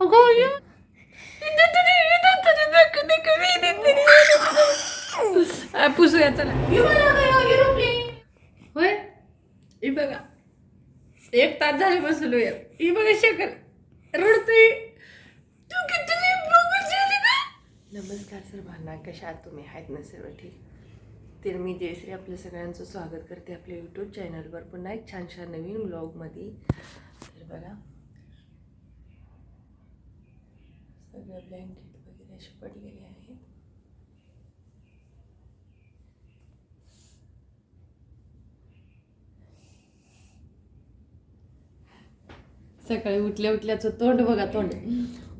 अगं ये. इथं तरी, पुसूया चला होय ही बघा एक तास झाले बसलो या ही बघा शकल रडतोय तू किती बघून झाली नमस्कार सर्वांना कशा आहात तुम्ही? आहेत ना सर्व ठीक? तर मी जयश्री आपल्या सगळ्यांचं स्वागत करते आपल्या यूट्यूब चॅनलवर पुन्हा एक छान छान नवीन ब्लॉगमध्ये तर बघा सगळं ब्लँकेट वगैरे असे पडलेले आहेत. सकाळी उठल्या उठल्याचं तोंड बघा तोंड.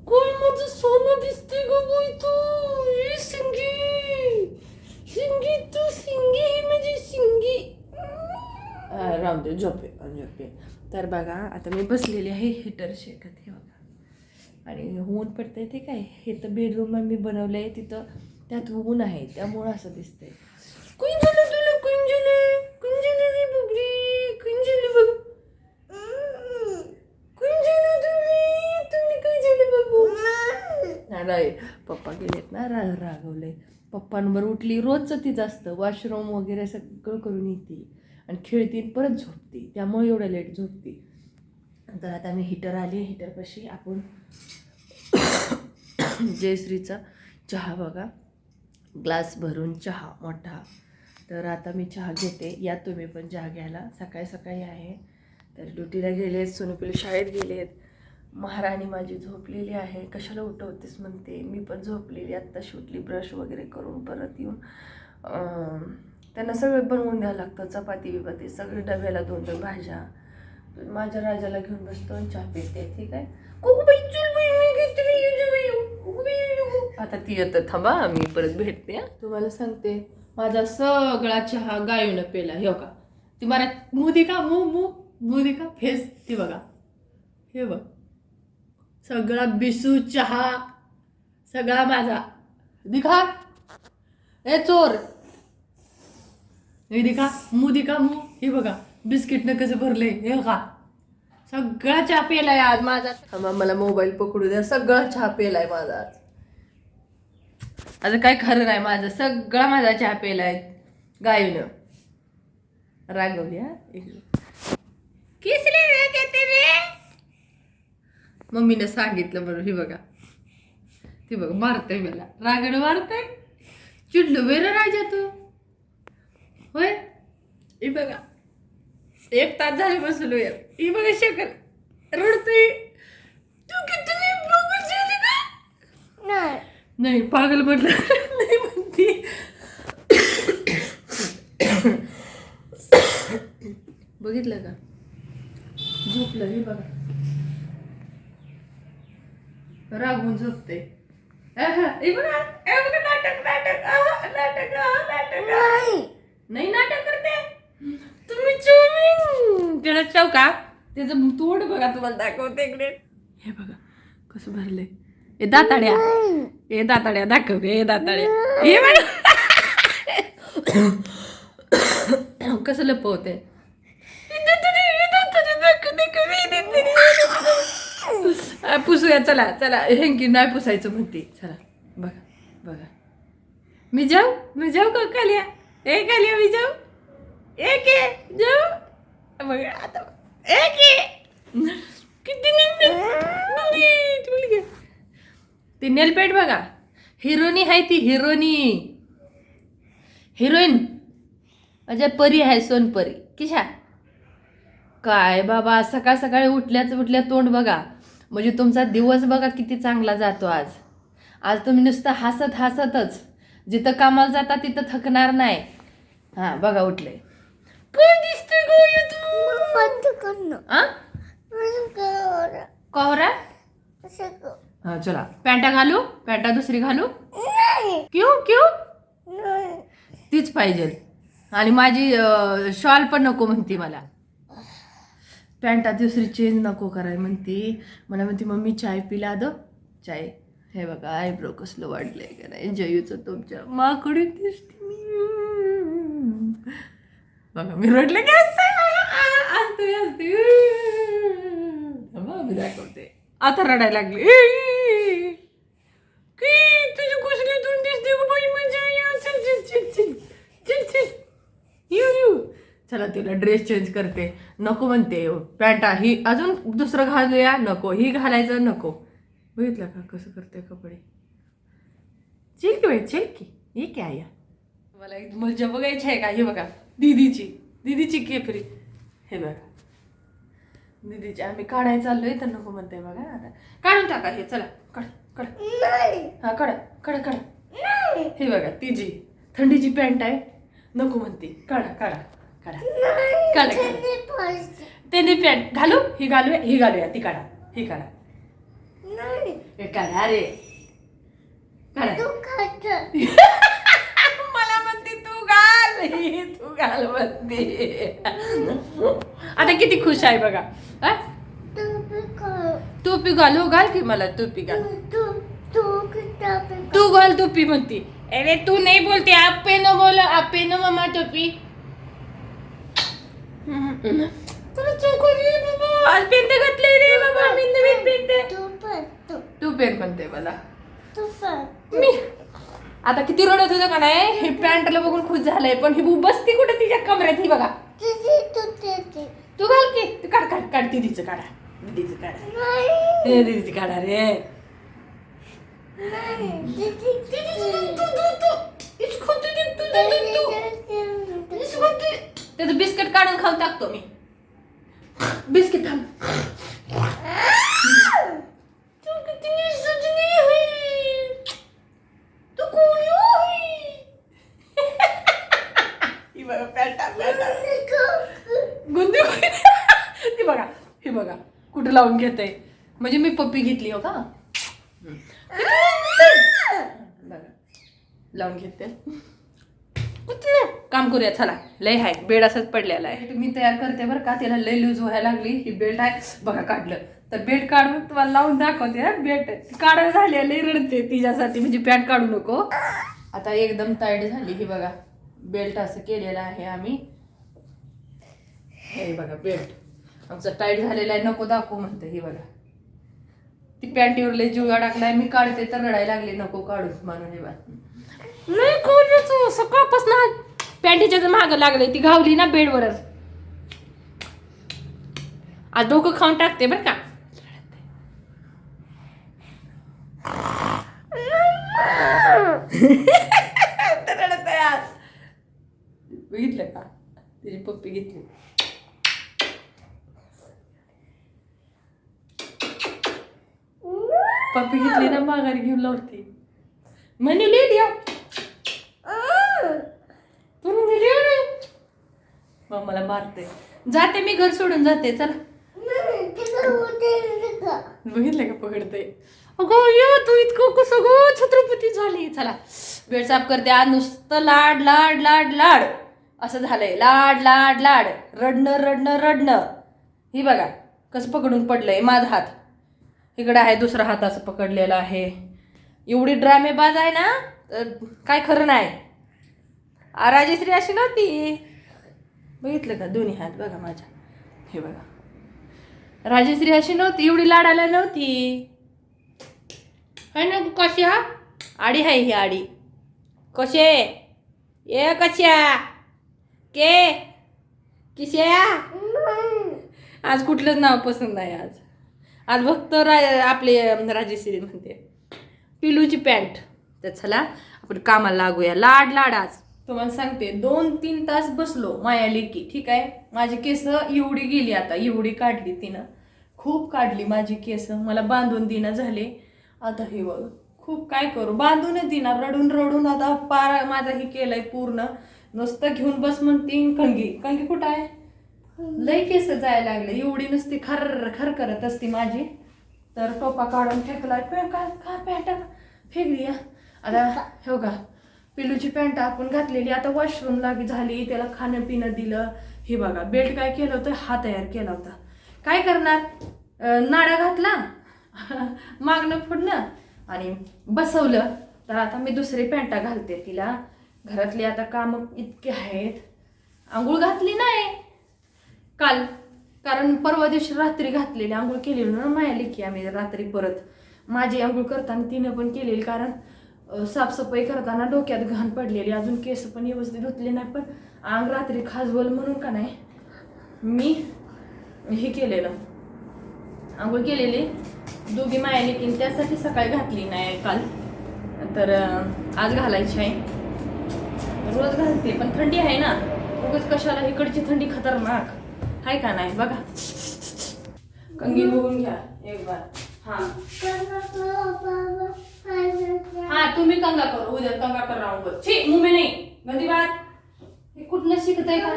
कोण माझं सोनं दिसते ग बोई तू सिंगी! सिंगी तू सिंगी ही माझी सिंगी. आ, राहू दे झोपे झोपे तर बघा आता मी बसलेली आहे हिटर शेकत हे बघा. आणि ऊन आहे ते काय? हे तर बेडरूम मी बनवलं आहे तिथं त्यात ऊन आहे त्यामुळं असं दिसतंय. कुंजल तुला कुंजल कुंजल रे बघली कुंजल बघ. कुंजल तुम्ही तुम्ही कुंजल बाबू नाही पप्पा गेलेत ना रा रागवले पप्पांवर उठली रोजचं ती असतं वॉशरूम वगैरे सगळं करून येते. आणि खेळते परत झोपते. त्यामुळे एवढं लेट झोपते. तर आता मी हिटर आली हिटरपाशी. आपण जयश्रीचा चहा बघा. ग्लास भरून चहा मोठा. तर आता मी चहा घेते. या तुम्ही पण चहा घ्यायला. सकाळी सकाळी आहे. तर ड्युटीला गेले आहेत सोनूपिलू शाळेत गेले आहेत. महाराणी माझी झोपलेली आहे. कशाला उठवतेस म्हणते. मी पण झोपलेली. आत्ता सुटली ब्रश वगैरे करून परत येऊन त्यांना सगळं बनवून द्यावं लागतं. चपाती बिपाती सगळे डब्याला दोन दोन भाज्या. माझ्या राजाला घेऊन बसतो आणि चहा पिते ठीक आहे. आता ती येतं थांबा मी परत भेटते. तुम्हाला सांगते माझा सगळा चहा गायून पेला हे का ती मला मुदी का मू मू मुदी का फेस ती बघा. हे बघ. सगळा बिसू चहा सगळा माझा. दिखा ए चोर. हे दिखा मू दिखा मू हे बघा. बिस्किटनं कसं भरलंय? हे का सगळा चहा पेलाय आज माझा. थांबा मला मोबाईल पकडू द्या. सगळा चहा पेलाय माझा आज. आता काय खरं नाही माझं. सगळा माझा चहा पेलाय गायनं रागवली हा? मम्मीनं सांगितलं बरं हे बघा. ते बघ मारतय मला. रागड मारतय? चिडलो वेर राजा तू? होय? हे बघा. एक तास झाले बसलो या ही बघा शकल. रडतोय. तू किती बघून झाली का नाही. पागल म्हटलं. नाही म्हणती. बघितलं का? झोपलं हे बघा. रागवून झोपते. नाटक नाटक. नाटक नाटक. नाही नाटक करते त्याला चव का? त्याचं तोड बघा तुम्हाला दाखवते इकडे. हे बघा कसं भरलंय. ए दाताड्या. ए दाताड्या दाखव. हे दाताड्या. हे बघा. कसं लपवते पुसूया चला चला. हेंकी नाही पुसायचं म्हणते. चला बघा बघा. मी जाऊ? मी जाऊ का कालिया? हे कालिया मी जाऊ? एक आहे बघा आता एक. किती ती नेलपेट बघा. हिरोनी आहे ती हिरोनी. हिरोईन. माझ्या परी आहे सोनपरी किशा? काय बाबा सकाळ सकाळी उठल्याच उठल्या तोंड बघा. म्हणजे तुमचा दिवस बघा किती चांगला जातो आज. आज तुम्ही नुसतं हसत हसतच. जिथं कामाला जाता तिथं थकणार नाही. हां बघा उठले काय दिसतंय गं तू आ? कोहरा हा चला पॅन्टा घालू पॅन्टा दुसरी घालू क्यू क्यू तीच पाहिजे आणि माझी शॉल पण नको म्हणते मला. पॅन्टा दुसरी चेंज नको कराय म्हणते. मला म्हणते मम्मी चाय पिला द. चाय. हे बघा आयब्रो कसलं वाढलंय का नाही? जयूचं तुमच्या माकडे दिसते मी. बघा मी रडले की असते असते असते थांबा, मी दाखवते आता रडायला लागली की तुझी कुसली तोंड दिसते गं बाई म्हणजे या चल चल चल चल चल यू यू चला तिला ड्रेस चेंज करते. नको म्हणते हो. पॅन्टा ही अजून दुसरं घालूया. नको. ही घालायचं नको. बघितलं का कसं करते कपडे? चिलकी बाई चिलकी ही काय या मला एक मजा बघायची आहे का? हे बघा. दीदीची दीदीची केपरी हे बघा. दीदीची आम्ही काढायला चाललोय तर नको म्हणते बघा. आता काढून टाका हे चला. काढ काढ. हा काढा काढा काढा. हे बघा तिची थंडीची पॅन्ट आहे. नको म्हणते. काढा काढा काढा. त्याने पॅन्ट घालू? ही घालूया ही घालूया ती काढा. ही काढा. हे काढा अरे. काढा मला म्हणते तू घाल म्हणते आता किती खुश आहे बघा? टोपी घाल. हो घाल की मला टोपी घाल. तू घाल टोपी म्हणती. अरे तू नाही बोलते. आप न बोल आप न मम्मा टोपी. तुला चोकोरी बाबा. आज पेंट घातले रे बाबा. मी नवीन पेंट तू पेन म्हणते मला. मी आता किती रडत होतं का नाही? हे पॅन्टला बघून खुश झालंय पण ही बसती कुठे तिच्या कमऱ्यात ही बघा. तू घाल की. तू काढ काढ काढ. दीदीचं काढा. दीदीचं काढा. हे दीदीचं काढा रे. त्याचं बिस्किट काढून खाऊन टाकतो मी. बिस्किट थांब तू किती निसटली आहे. तू कोणी आहे? ही बघा पॅन्टा पॅन्टा गुंदी ती बघा हे बघा कुठं लावून घेते. म्हणजे मी पप्पी घेतली हो का? बघा लावून घेते. काम करूया चला. लय आहे बेड असंच पडलेला आहे. मी तयार करते बरं का तिला लय लूज व्हायला लागली. ही बेल्ट आहे. बघा काढलं. तर बेड काढून तुम्हाला लावून दाखवते हा. बेल्ट. काढायला झाली लय रडते तिच्यासाठी. म्हणजे पॅन्ट काढू नको. आता एकदम टाईट झाली. ही बघा बेल्ट असं केलेलं आहे आम्ही. हे बघा बेल्ट. आमचं टाईट झालेलं आहे नको दाखवू म्हणते ही बघा. ती पॅन्टीवर लय जीव टाकलाय मी काढते तर रडायला लागली नको काढू म्हणून हे बघा लय खोलीच सकाळपासून पॅन्टीच्या माग लागले ती घावली ना बेडवरच. आज डोकं खाऊन टाकते बरं का. बघितलं का? तिची पप्पी घेतली. पप्पी घेतली ना माघारी घेऊन लावते. म्हणू लिहिली तू लिहिली मग मला मारते. जाते मी घर सोडून जाते चला. बघितलं का पकडते? अगं ये तू इतकं कसं गो छत्रपती झाली. चला. बेड साफ करते आज नुसतं लाड लाड लाड लाड. असं झालंय. लाड लाड लाड. रडणं रडणं रडणं. ही बघा कसं पकडून पडलंय. माझा हात. इकडं आहे दुसरा हात असं पकडलेला आहे. एवढी ड्रामेबाज आहे ना तर काय खरं नाही. राजश्री अशी नव्हती. बघितलं का? दोन्ही हात बघा माझ्या. हे बघा. राजश्री अशी नव्हती एवढी लाडाला नव्हती. है ना कशी हा? आडी आहे ही आडी. कसे ये कशा के? किशा आज कुठलंच नाव पसंत नाही आज. आज फक्त रा आपले राजेश्री म्हणते. पिलूची पॅन्ट. तर चला आपण कामाला लागूया. लाड लाड आज. तुम्हाला सांगते दोन तीन तास बसलो माया लेकी ठीक आहे? माझी केस एवढी गेली आता एवढी काढली तिनं. खूप काढली माझी केस मला बांधून दिना झाले. आता हे बघ खूप काय करू? बांधूनच दिना रडून रडून आता पार माझा हे केलंय पूर्ण. नुसतं घेऊन बस म्हणते कंगी. कंगी कुठं आहे? लय केस जायला लागले. एवढी नुसती खर खर करत असती माझी. तर टोपा काढून फेकला का पॅन्ट फेकली आता हो का पिलूची पॅन्ट आपण घातलेली आता वॉशरूम लागी झाली त्याला खाणं पिणं दिलं. हे बघा बेल्ट काय केलं होतं? हा तयार केला होता. काय करणार? नाडा घातला मागणं फुडणं आणि बसवलं. तर आता मी दुसरी पॅन्टा घालते तिला. घरातली आता कामं इतके आहेत. आंघोळ घातली नाही. काल कारण परवा दिवशी रात्री घातलेली आंघोळ केलेली ना मायाली की आम्ही रात्री परत. माझी आंघोळ करताना तिनं पण केलेली कारण साफसफाई करताना डोक्यात घाण पडलेली. अजून केस पण व्यवस्थित धुतले नाही पण अंग रात्री खाजवल म्हणून का नाही मी हे केलेलं. आंघोळ केलेली. दोघी मायाने की त्यासाठी सकाळी घातली नाही काल. तर आज घालायची आहे. रोज घालते पण थंडी आहे ना. उगच कशाला इकडची थंडी खतरनाक. आहे का नाही? बघा. कंगी बघून घ्या एक बार. हा. हा तुम्ही कंगा करू. उद्या कंगा कर राहून हूँ छी मुंबई नाही. गंदी बात हे कुठनं शिकतंय का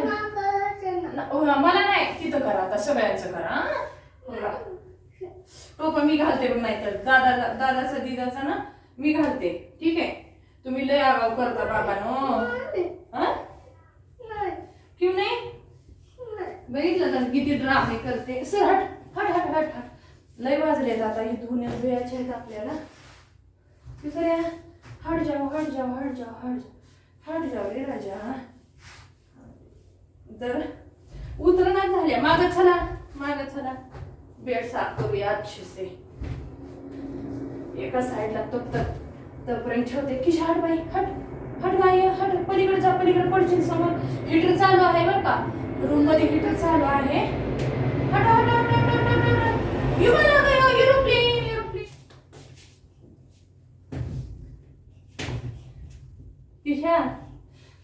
हो, मला नाही. तिथं करा आता सगळ्यांचं करा हा? टोपं मी घालते पण नाही तर दादा दादाचा दिदाचा ना मी घालते. ठीक आहे? तुम्ही लय आगाव करता बाबानो. हा क्यों नाही बघितलं ना किती ड्रामे करते. सर हट हट हट हट हट. लय वाजलेत आता हे धुण्या धुयाचे आहेत आपल्याला. की सर हट जाओ हट जाओ हट जाओ हट जाओ हट जाओ रे राजा. तर उतरणार झाल्या माग चला माग चला. बेड साफ करूया अच्छे से एका साईडला तो तर तपर्यंत ठेवते. की हट बाई हट. हट बाई हट. पलीकडे जा पलीकडे पडशील समोर. हिटर चालू आहे बरं का. रूममध्ये चालू आहे. हट हट हट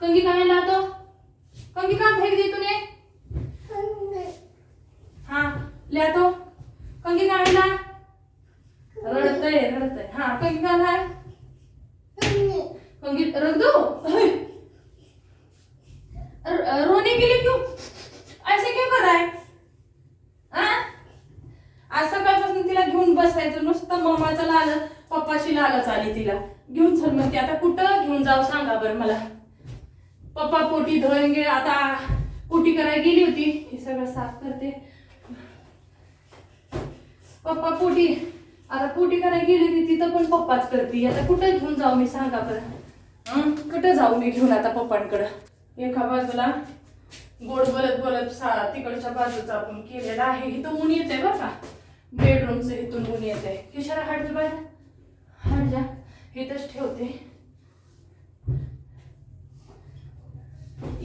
कंगी काय ला कंगी का फेक दी तूने? हा ले तो. कंगी काय ला? रडतय रडतय हा कंगी काय ला? कंगी रख दो र- रोने के लिए क्यों ऐसे क्यों कर रहा है हाँ? आज सकाळपासून तिला घेऊन बसायचं नुसतं मम्माचं लाल पप्पाची लालच आली तिला मग ते म्हणते आता कुठं घेऊन जाऊ सांगा बरं मला. पप्पा पोटी धुवायंगे आता पोटी करायला गेली होती. हे सगळं साफ करते. पप्पा पोटी आता पोटी करायला गेली होती तिथं पण पप्पाच करते. आता कुठं घेऊन जाऊ मी सांगा बरं. हं? कुठं जाऊ मी घेऊन आता पप्पांकडं? एका बाजूला गोड बोलत बोलत सा तिकडच्या बाजूचा आपण केलेला आहे. इथं ऊन येते बरं का? बेडरूमचं इथून ऊन येते किशारा हाट बाहेर इथंच ठेवते.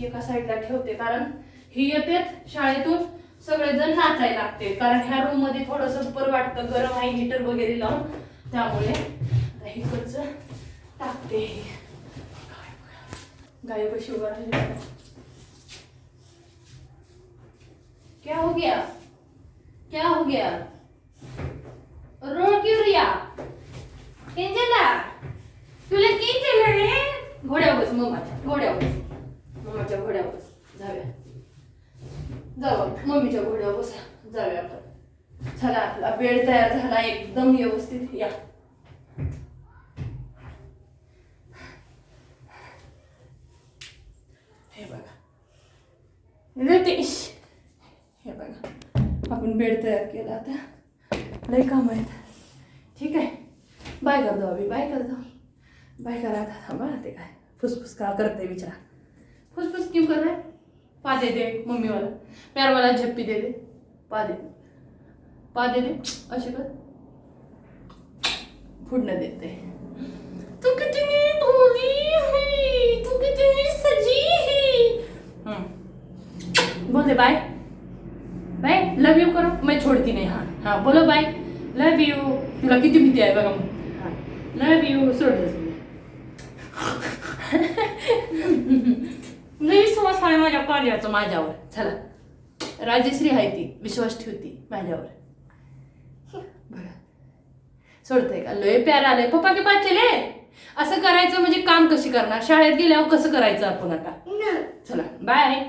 एका साईडला ठेवते कारण ही येतेत शाळेतून सगळेजण नाचायला लागते. कारण ह्या रूममध्ये थोडस बरं वाटतं गरम आहे हीटर वगैरे लावून. त्यामुळे आता खर्च टाकते हे. गाय उभा क्या हो गया? क्या हो गया? रो क्यों रिया. केंजला? तुला केंजला रे? घोड्यावर बस मम्माच्या घोड्यावर बस. मम्माच्या घोड्यावर बस. जाऊया. जाऊ मम्मीच्या घोड्यावर बसा. जाऊया आपण. झाला आपला बेड तयार झाला. एकदम व्यवस्थित. या. हे बघा. रितेश. हे बघा. आपण बेड तयार केला आता. लय काम आहेत. ठीक आहे? बाय कर दो अभी, बाय कर दो। बाय करा आता थांबा ते काय फुसफुस का करते विचारा फुसफुस क्यों कर रहा है? पा दे दे, मम्मी वाला। प्यार वाला झप्पी दे दे। पा दे। पा दे दे। असे कर। फुडणं देते तू कितनी भोली है, तू कितनी सजी है। हम्म। बोल दे, बाय। बाय लव यू करो। मैं छोड़ती नहीं हाँ। हाँ बोलो, बाय। लव यू तुला किती मग हाँ लव यू सोड दे लई विश्वास आहे माझ्या कार्याचं माझ्यावर चला राजश्री आहे ती विश्वास ठेवती माझ्यावर बघा सोडतंय का? लय प्यार आलंय. पप्पा के पास चले असं करायचं म्हणजे काम कशी करणार? शाळेत गेल्यावर कसं करायचं आपण आता? चला बाय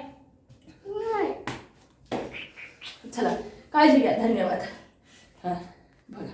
चला काळजी घ्या. धन्यवाद. हां बघा.